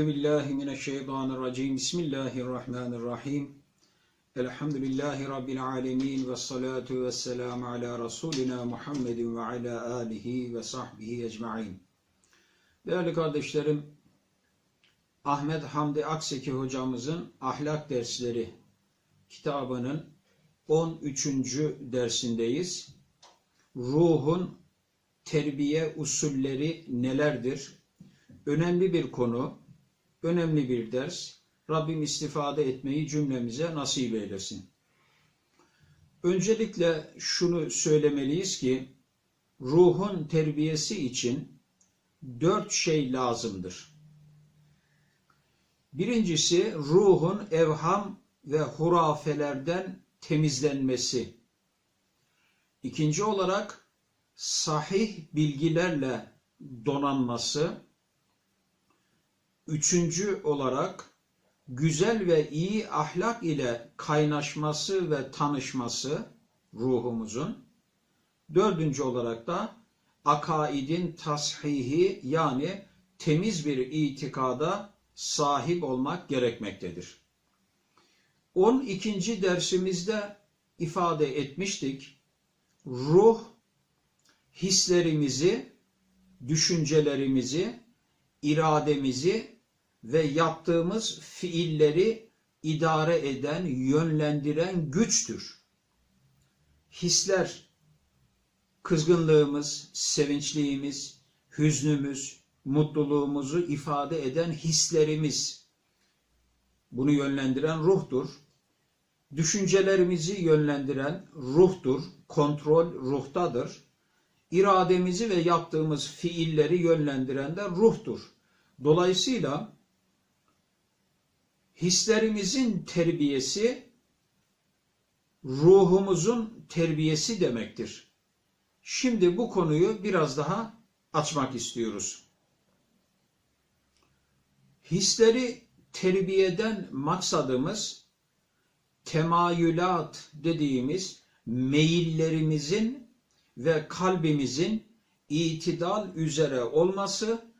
Euzu billahi mineşşeytanirracim. Bismillahirrahmanirrahim. Elhamdülillahi rabbil alamin ve salatu vesselam ala rasulina Muhammedin ve ala alihi ve sahbihi ecmaîn. Değerli kardeşlerim, Ahmet Hamdi Akseki hocamızın Ahlak Dersleri kitabının 13. dersindeyiz. Ruhun terbiye usulleri nelerdir? Önemli bir konu, önemli bir ders. Rabbim istifade etmeyi cümlemize nasip eylesin. Öncelikle şunu söylemeliyiz ki, ruhun terbiyesi için dört şey lazımdır. Birincisi ruhun evham ve hurafelerden temizlenmesi. İkinci olarak sahih bilgilerle donanması. Üçüncü olarak güzel ve iyi ahlak ile kaynaşması ve tanışması ruhumuzun. Dördüncü olarak da akaidin tashihi yani temiz bir itikada sahip olmak gerekmektedir. 12. dersimizde ifade etmiştik. Ruh hislerimizi, düşüncelerimizi, irademizi ve yaptığımız fiilleri idare eden, yönlendiren güçtür. Hisler, kızgınlığımız, sevinçliğimiz, hüznümüz, mutluluğumuzu ifade eden hislerimiz, bunu yönlendiren ruhtur. Düşüncelerimizi yönlendiren ruhtur, kontrol ruhtadır. İrademizi ve yaptığımız fiilleri yönlendiren de ruhtur. Dolayısıyla hislerimizin terbiyesi ruhumuzun terbiyesi demektir. Şimdi bu konuyu biraz daha açmak istiyoruz. Hisleri terbiyeden maksadımız temayülat dediğimiz meyillerimizin ve kalbimizin itidal üzere olması,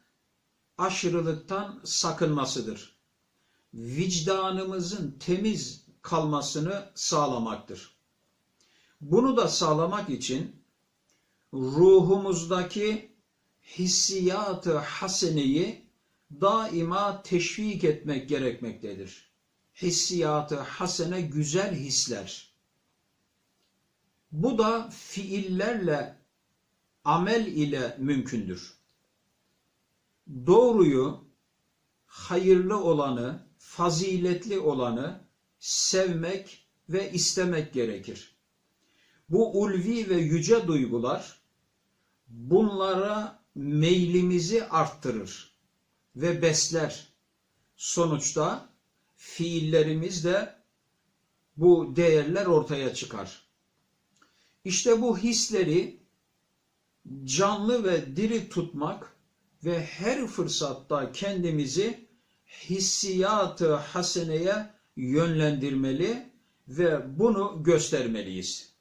aşırılıktan sakınmasıdır. Vicdanımızın temiz kalmasını sağlamaktır. Bunu da sağlamak için ruhumuzdaki hissiyatı haseneyi daima teşvik etmek gerekmektedir. Hissiyatı hasene güzel hisler. Bu da fiillerle, amel ile mümkündür. Doğruyu, hayırlı olanı, faziletli olanı sevmek ve istemek gerekir. Bu ulvi ve yüce duygular bunlara meylimizi arttırır ve besler. Sonuçta fiillerimizde bu değerler ortaya çıkar. İşte bu hisleri canlı ve diri tutmak ve her fırsatta kendimizi hissiyatı haseneye yönlendirmeli ve bunu göstermeliyiz.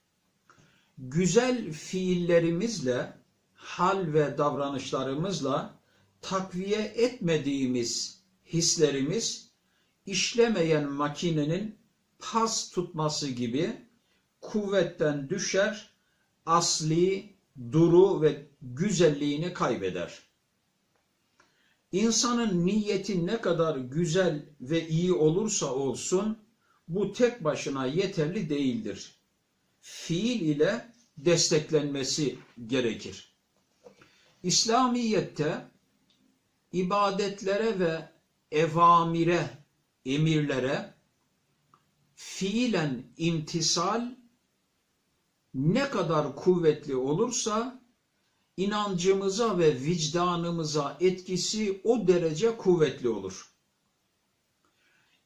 Güzel fiillerimizle, hal ve davranışlarımızla takviye etmediğimiz hislerimiz işlemeyen makinenin pas tutması gibi kuvvetten düşer, asli duru ve güzelliğini kaybeder. İnsanın niyeti ne kadar güzel ve iyi olursa olsun bu tek başına yeterli değildir. Fiil ile desteklenmesi gerekir. İslamiyette ibadetlere ve evamire, emirlere fiilen imtisal ne kadar kuvvetli olursa inancımıza ve vicdanımıza etkisi o derece kuvvetli olur.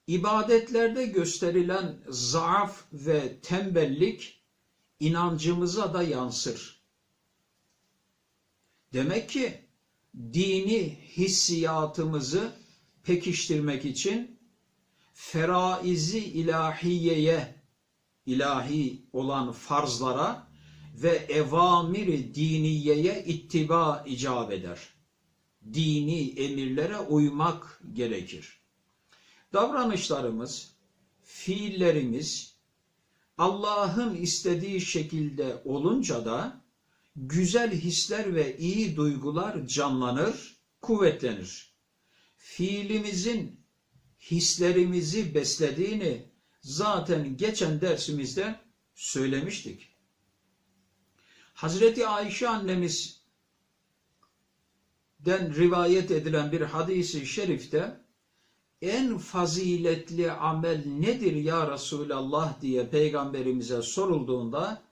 İbadetlerde gösterilen zaaf ve tembellik inancımıza da yansır. Demek ki dini hissiyatımızı pekiştirmek için feraizi ilahiyeye, ilahi olan farzlara ve evamiri diniyeye ittiba icap eder. dini emirlere uymak gerekir. Davranışlarımız, fiillerimiz Allah'ın istediği şekilde olunca da güzel hisler ve iyi duygular canlanır, kuvvetlenir. Fiilimizin hislerimizi beslediğini zaten geçen dersimizde söylemiştik. Hazreti Ayşe annemiz den rivayet edilen bir hadisi şerifte en faziletli amel nedir ya Resulallah diye peygamberimize sorulduğunda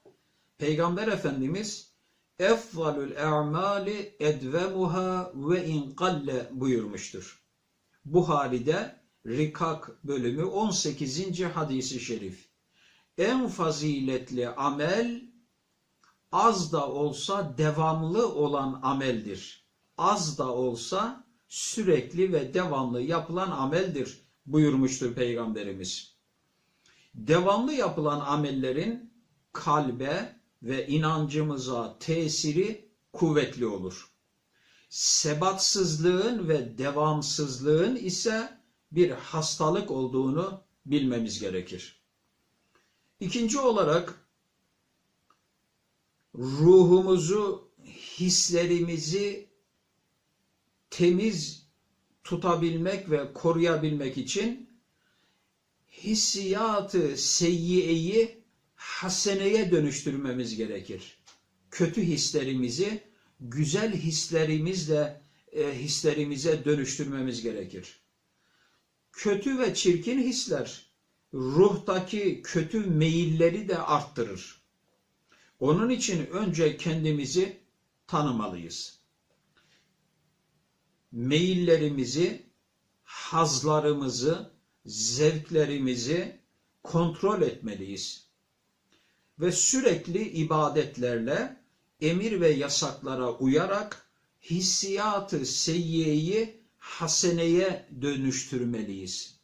peygamber efendimiz efzalul a'mali edvemuha ve in qalle buyurmuştur. Buhari'de Rikak bölümü 18. hadisi şerif. En faziletli amel az da olsa devamlı olan ameldir. Az da olsa sürekli ve devamlı yapılan ameldir buyurmuştur Peygamberimiz. Devamlı yapılan amellerin kalbe ve inancımıza tesiri kuvvetli olur. Sebatsızlığın ve devamsızlığın ise bir hastalık olduğunu bilmemiz gerekir. İkinci olarak ruhumuzu, hislerimizi temiz tutabilmek ve koruyabilmek için hissiyatı seyyiyeyi haseneye dönüştürmemiz gerekir. Kötü hislerimizi güzel hislerimizle e, hislerimize dönüştürmemiz gerekir. Kötü ve çirkin hisler ruhtaki kötü meyilleri de arttırır. Onun için önce kendimizi tanımalıyız meyillerimizi, hazlarımızı, zevklerimizi kontrol etmeliyiz. Ve sürekli ibadetlerle, emir ve yasaklara uyarak hissiyatı seyyiyeyi haseneye dönüştürmeliyiz.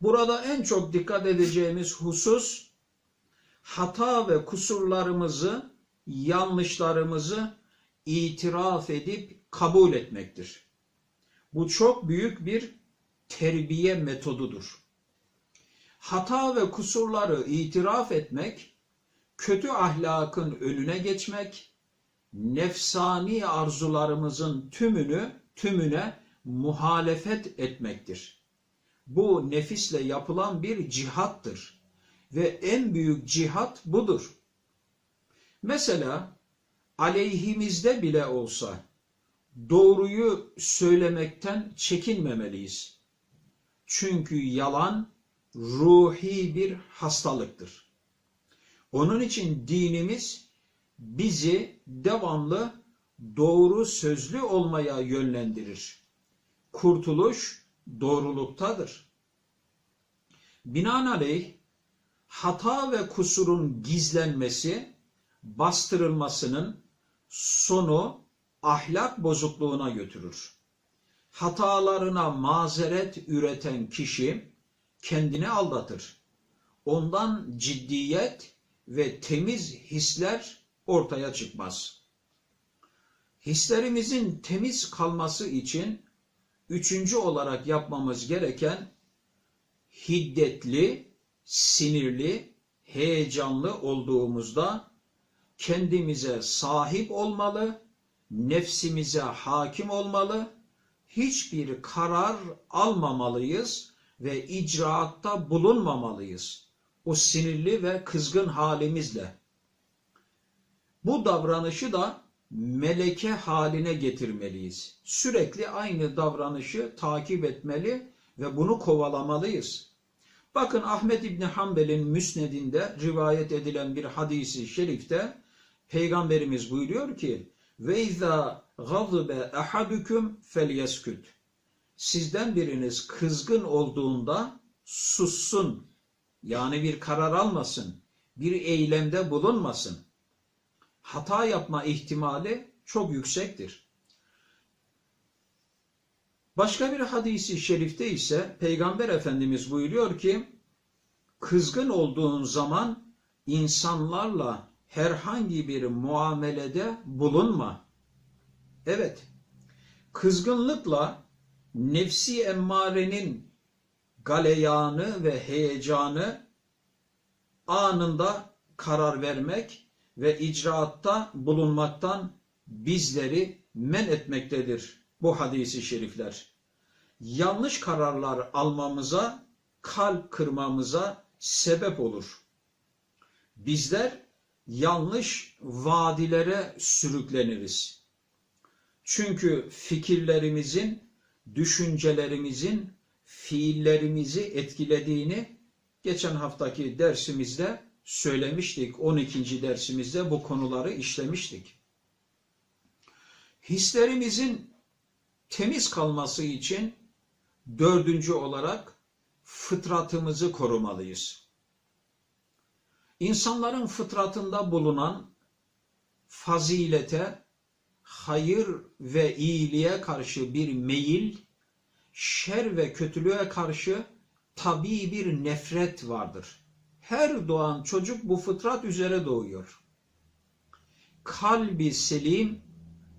Burada en çok dikkat edeceğimiz husus hata ve kusurlarımızı, yanlışlarımızı itiraf edip kabul etmektir. Bu çok büyük bir terbiye metodudur. Hata ve kusurları itiraf etmek, kötü ahlakın önüne geçmek, nefsani arzularımızın tümünü tümüne muhalefet etmektir. Bu nefisle yapılan bir cihattır ve en büyük cihat budur. Mesela aleyhimizde bile olsa doğruyu söylemekten çekinmemeliyiz. Çünkü yalan ruhi bir hastalıktır. Onun için dinimiz bizi devamlı doğru sözlü olmaya yönlendirir. Kurtuluş doğruluktadır. Binaenaleyh hata ve kusurun gizlenmesi, bastırılmasının sonu ahlak bozukluğuna götürür. Hatalarına mazeret üreten kişi kendini aldatır. Ondan ciddiyet ve temiz hisler ortaya çıkmaz. Hislerimizin temiz kalması için üçüncü olarak yapmamız gereken hiddetli, sinirli, heyecanlı olduğumuzda kendimize sahip olmalı nefsimize hakim olmalı, hiçbir karar almamalıyız ve icraatta bulunmamalıyız. O sinirli ve kızgın halimizle. Bu davranışı da meleke haline getirmeliyiz. Sürekli aynı davranışı takip etmeli ve bunu kovalamalıyız. Bakın Ahmet İbni Hanbel'in müsnedinde rivayet edilen bir hadisi şerifte Peygamberimiz buyuruyor ki ve izâ gazıbe ahadukum felyesküt. Sizden biriniz kızgın olduğunda sussun. Yani bir karar almasın. Bir eylemde bulunmasın. Hata yapma ihtimali çok yüksektir. Başka bir hadisi şerifte ise Peygamber Efendimiz buyuruyor ki, kızgın olduğun zaman insanlarla herhangi bir muamelede bulunma. Evet, kızgınlıkla nefsi emmarenin galeyanı ve heyecanı anında karar vermek ve icraatta bulunmaktan bizleri men etmektedir bu hadisi şerifler. Yanlış kararlar almamıza, kalp kırmamıza sebep olur. Bizler yanlış vadilere sürükleniriz. Çünkü fikirlerimizin, düşüncelerimizin fiillerimizi etkilediğini geçen haftaki dersimizde söylemiştik. 12. dersimizde bu konuları işlemiştik. Hislerimizin temiz kalması için dördüncü olarak fıtratımızı korumalıyız. İnsanların fıtratında bulunan fazilete, hayır ve iyiliğe karşı bir meyil, şer ve kötülüğe karşı tabii bir nefret vardır. Her doğan çocuk bu fıtrat üzere doğuyor. Kalbi selim,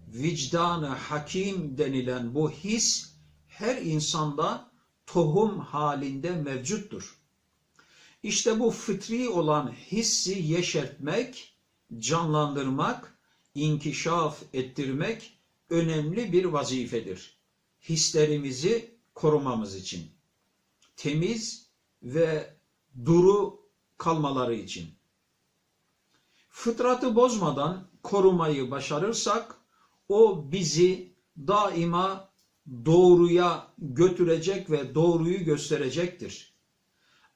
vicdanı hakim denilen bu his her insanda tohum halinde mevcuttur. İşte bu fıtri olan hissi yeşertmek, canlandırmak, inkişaf ettirmek önemli bir vazifedir. Hislerimizi korumamız için. Temiz ve duru kalmaları için. Fıtratı bozmadan korumayı başarırsak o bizi daima doğruya götürecek ve doğruyu gösterecektir.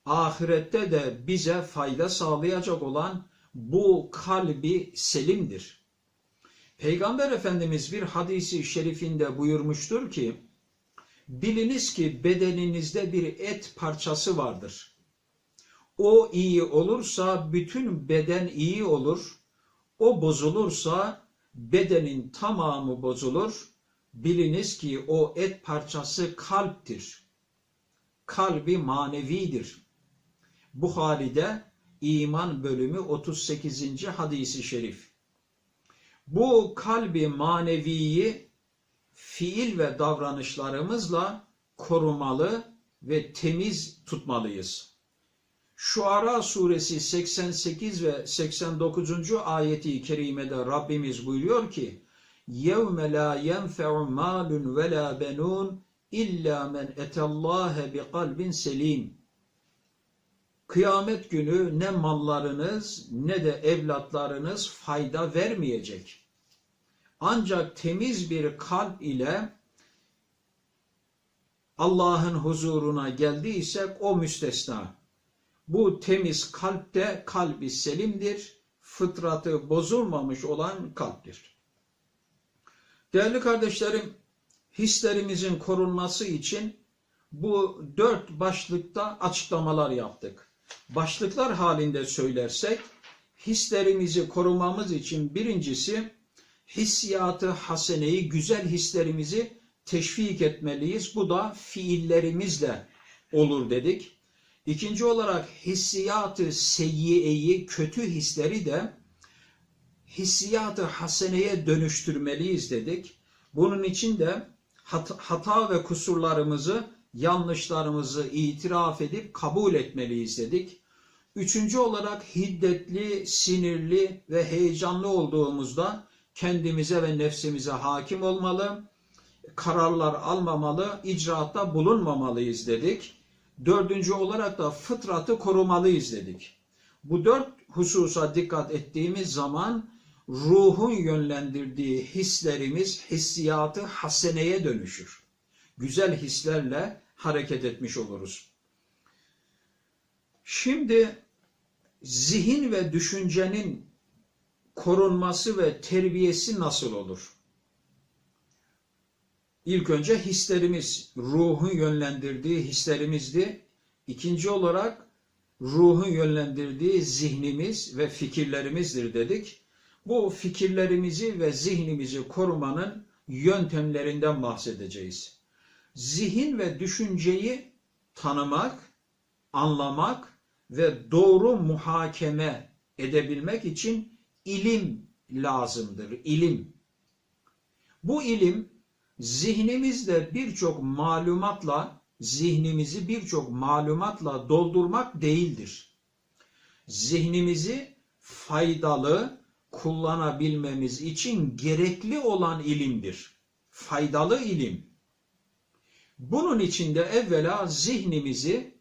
Ahirette de bize fayda sağlayacak olan bu kalbi selimdir. Peygamber Efendimiz bir hadisi şerifinde buyurmuştur ki, biliniz ki bedeninizde bir et parçası vardır. O iyi olursa bütün beden iyi olur. O bozulursa bedenin tamamı bozulur. Biliniz ki o et parçası kalptir. Kalbi manevidir. Buhari'de iman bölümü 38. hadisi şerif. Bu kalbi maneviyi fiil ve davranışlarımızla korumalı ve temiz tutmalıyız. Şuara suresi 88 ve 89. ayeti kerimede Rabbimiz buyuruyor ki يَوْمَ لَا يَنْفَعُ مَالٌ وَلَا بَنُونَ اِلَّا مَنْ اَتَى اللّٰهَ بِقَلْبٍ selim. Kıyamet günü ne mallarınız ne de evlatlarınız fayda vermeyecek. Ancak temiz bir kalp ile Allah'ın huzuruna geldiysek o müstesna. Bu temiz kalpte kalbi selimdir, fıtratı bozulmamış olan kalptir. Değerli kardeşlerim, hislerimizin korunması için bu dört başlıkta açıklamalar yaptık. Başlıklar halinde söylersek, hislerimizi korumamız için birincisi, hissiyatı haseneyi, güzel hislerimizi teşvik etmeliyiz. Bu da fiillerimizle olur dedik. İkinci olarak hissiyatı seyyiyeyi, kötü hisleri de hissiyatı haseneye dönüştürmeliyiz dedik. Bunun için de hata ve kusurlarımızı, yanlışlarımızı itiraf edip kabul etmeliyiz dedik. Üçüncü olarak hiddetli, sinirli ve heyecanlı olduğumuzda kendimize ve nefsimize hakim olmalı, kararlar almamalı, icraatta bulunmamalıyız dedik. Dördüncü olarak da fıtratı korumalıyız dedik. Bu dört hususa dikkat ettiğimiz zaman ruhun yönlendirdiği hislerimiz hissiyatı haseneye dönüşür. Güzel hislerle hareket etmiş oluruz. Şimdi zihin ve düşüncenin korunması ve terbiyesi nasıl olur? İlk önce hislerimiz, ruhun yönlendirdiği hislerimizdi. İkinci olarak ruhun yönlendirdiği zihnimiz ve fikirlerimizdir dedik. Bu fikirlerimizi ve zihnimizi korumanın yöntemlerinden bahsedeceğiz. Zihin ve düşünceyi tanımak, anlamak ve doğru muhakeme edebilmek için ilim lazımdır. İlim. Bu ilim zihnimizde birçok malumatla, zihnimizi birçok malumatla doldurmak değildir. Zihnimizi faydalı kullanabilmemiz için gerekli olan ilimdir. Faydalı ilim. Bunun içinde evvela zihnimizi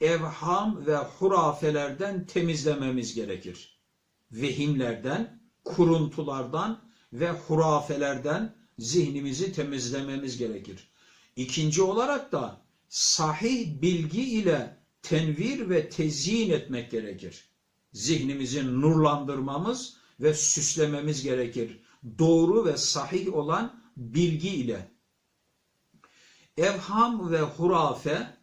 evham ve hurafelerden temizlememiz gerekir. Vehimlerden, kuruntulardan ve hurafelerden zihnimizi temizlememiz gerekir. İkinci olarak da sahih bilgi ile tenvir ve tezyin etmek gerekir. Zihnimizi nurlandırmamız ve süslememiz gerekir. Doğru ve sahih olan bilgi ile. Evham ve hurafe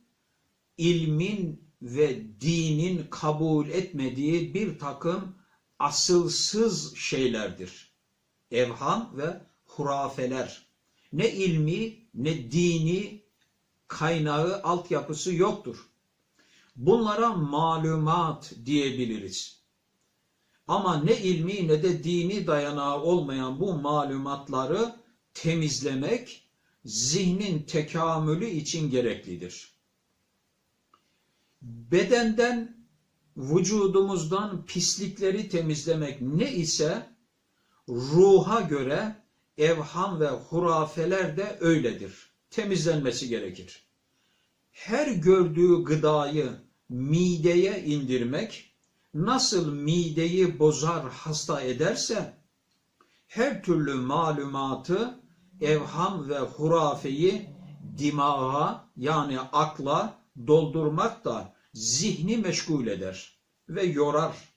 ilmin ve dinin kabul etmediği bir takım asılsız şeylerdir. Evham ve hurafeler. Ne ilmi ne dini kaynağı, altyapısı yoktur. Bunlara malumat diyebiliriz. Ama ne ilmi ne de dini dayanağı olmayan bu malumatları temizlemek zihnin tekamülü için gereklidir. Bedenden, vücudumuzdan pislikleri temizlemek ne ise ruha göre evham ve hurafeler de öyledir. Temizlenmesi gerekir. Her gördüğü gıdayı mideye indirmek nasıl mideyi bozar, hasta ederse her türlü malumatı, evham ve hurafeyi dimağa yani akla doldurmak da zihni meşgul eder ve yorar.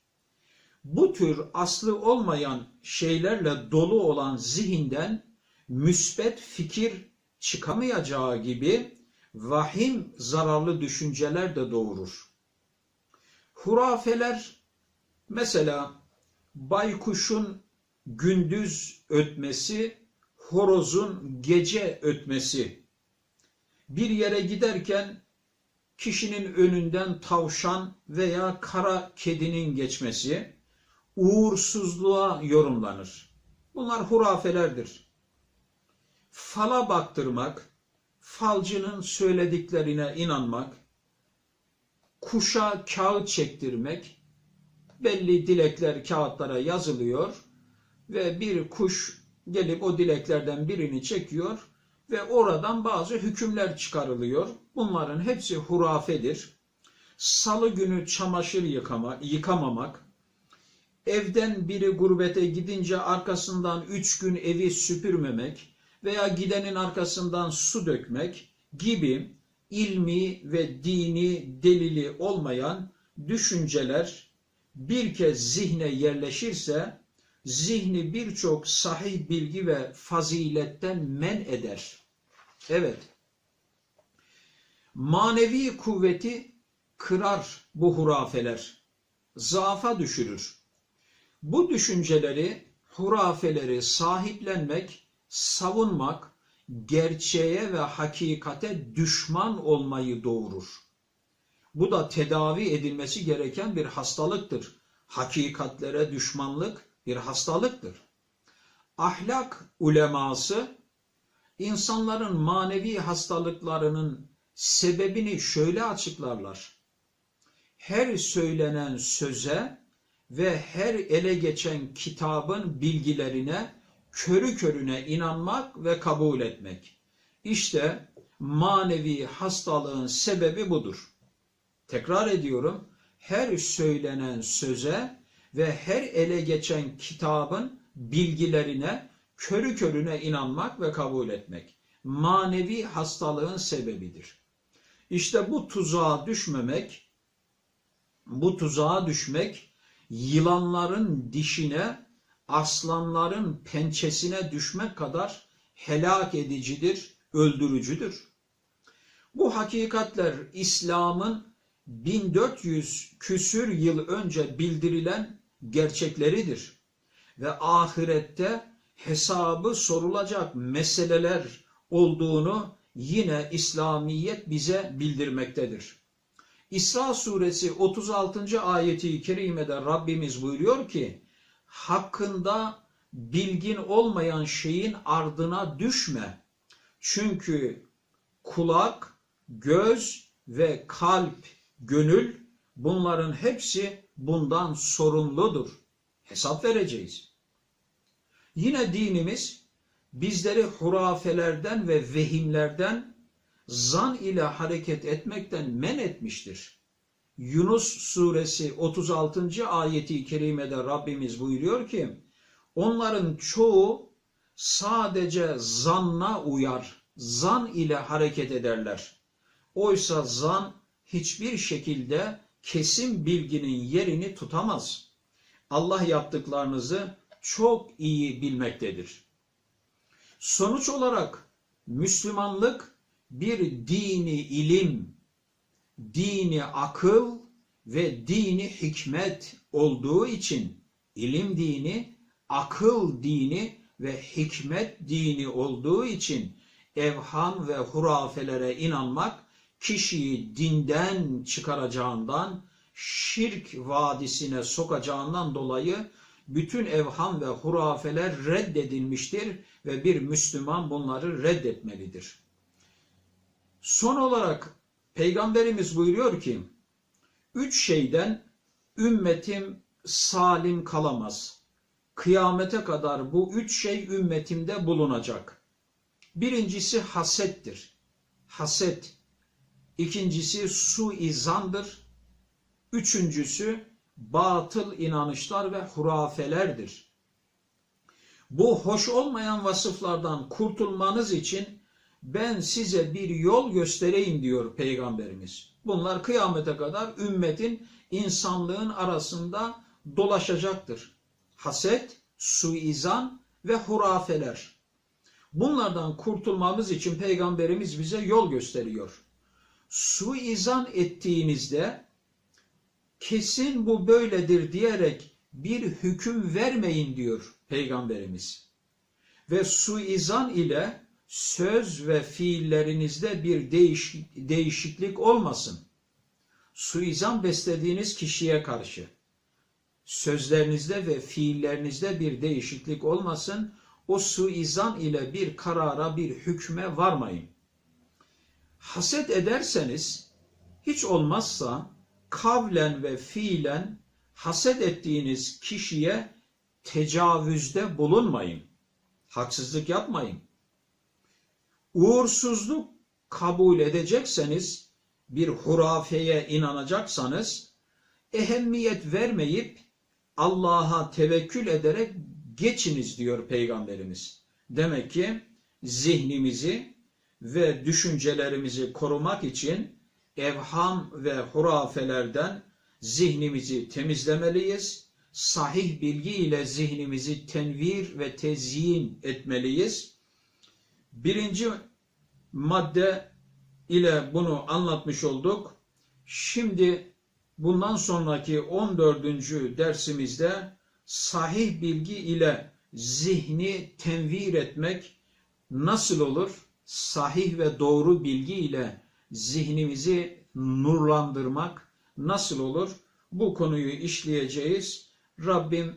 Bu tür aslı olmayan şeylerle dolu olan zihinden müsbet fikir çıkamayacağı gibi vahim zararlı düşünceler de doğurur. Hurafeler mesela baykuşun gündüz ötmesi, horozun gece ötmesi. Bir yere giderken kişinin önünden tavşan veya kara kedinin geçmesi uğursuzluğa yorumlanır. Bunlar hurafelerdir. Fala baktırmak, falcının söylediklerine inanmak, kuşa kağıt çektirmek, belli dilekler kağıtlara yazılıyor ve bir kuş gelip o dileklerden birini çekiyor ve oradan bazı hükümler çıkarılıyor. Bunların hepsi hurafedir. Salı günü çamaşır yıkama, yıkamamak, evden biri gurbete gidince arkasından üç gün evi süpürmemek veya gidenin arkasından su dökmek gibi ilmi ve dini delili olmayan düşünceler bir kez zihne yerleşirse zihni birçok sahih bilgi ve faziletten men eder. Evet. Manevi kuvveti kırar bu hurafeler. Zaafa düşürür. Bu düşünceleri, hurafeleri sahiplenmek, savunmak, gerçeğe ve hakikate düşman olmayı doğurur. Bu da tedavi edilmesi gereken bir hastalıktır. Hakikatlere düşmanlık bir hastalıktır. Ahlak uleması insanların manevi hastalıklarının sebebini şöyle açıklarlar. Her söylenen söze ve her ele geçen kitabın bilgilerine körü körüne inanmak ve kabul etmek. İşte manevi hastalığın sebebi budur. Tekrar ediyorum. Her söylenen söze ve her ele geçen kitabın bilgilerine körü körüne inanmak ve kabul etmek manevi hastalığın sebebidir. İşte bu tuzağa düşmemek, bu tuzağa düşmek yılanların dişine, aslanların pençesine düşmek kadar helak edicidir, öldürücüdür. Bu hakikatler İslam'ın 1400 küsür yıl önce bildirilen gerçekleridir. Ve ahirette hesabı sorulacak meseleler olduğunu yine İslamiyet bize bildirmektedir. İsra suresi 36. ayeti kerimede Rabbimiz buyuruyor ki hakkında bilgin olmayan şeyin ardına düşme. Çünkü kulak, göz ve kalp, gönül bunların hepsi bundan sorumludur. Hesap vereceğiz. Yine dinimiz bizleri hurafelerden ve vehimlerden zan ile hareket etmekten men etmiştir. Yunus suresi 36. ayeti kerimede Rabbimiz buyuruyor ki onların çoğu sadece zanna uyar, zan ile hareket ederler. Oysa zan hiçbir şekilde kesin bilginin yerini tutamaz. Allah yaptıklarınızı çok iyi bilmektedir. Sonuç olarak Müslümanlık bir dini ilim, dini akıl ve dini hikmet olduğu için ilim dini, akıl dini ve hikmet dini olduğu için evham ve hurafelere inanmak kişiyi dinden çıkaracağından, şirk vadisine sokacağından dolayı bütün evham ve hurafeler reddedilmiştir ve bir Müslüman bunları reddetmelidir. Son olarak Peygamberimiz buyuruyor ki, üç şeyden ümmetim salim kalamaz. Kıyamete kadar bu üç şey ümmetimde bulunacak. Birincisi hasettir. Haset. İkincisi suizandır. Üçüncüsü batıl inanışlar ve hurafelerdir. Bu hoş olmayan vasıflardan kurtulmanız için ben size bir yol göstereyim diyor Peygamberimiz. Bunlar kıyamete kadar ümmetin, insanlığın arasında dolaşacaktır. Haset, suizan ve hurafeler. Bunlardan kurtulmamız için Peygamberimiz bize yol gösteriyor. Suizan ettiğinizde kesin bu böyledir diyerek bir hüküm vermeyin diyor Peygamberimiz. Ve suizan ile söz ve fiillerinizde bir değiş, değişiklik olmasın. Suizan beslediğiniz kişiye karşı sözlerinizde ve fiillerinizde bir değişiklik olmasın. O suizan ile bir karara, bir hükme varmayın. Haset ederseniz hiç olmazsa kavlen ve fiilen haset ettiğiniz kişiye tecavüzde bulunmayın. Haksızlık yapmayın. Uğursuzluk kabul edecekseniz, bir hurafeye inanacaksanız, ehemmiyet vermeyip Allah'a tevekkül ederek geçiniz diyor Peygamberimiz. Demek ki zihnimizi ve düşüncelerimizi korumak için evham ve hurafelerden zihnimizi temizlemeliyiz. Sahih bilgi ile zihnimizi tenvir ve tezyin etmeliyiz. Birinci madde ile bunu anlatmış olduk. Şimdi bundan sonraki 14. dersimizde sahih bilgi ile zihni tenvir etmek nasıl olur? Sahih ve doğru bilgi ile zihnimizi nurlandırmak nasıl olur? Bu konuyu işleyeceğiz. Rabbim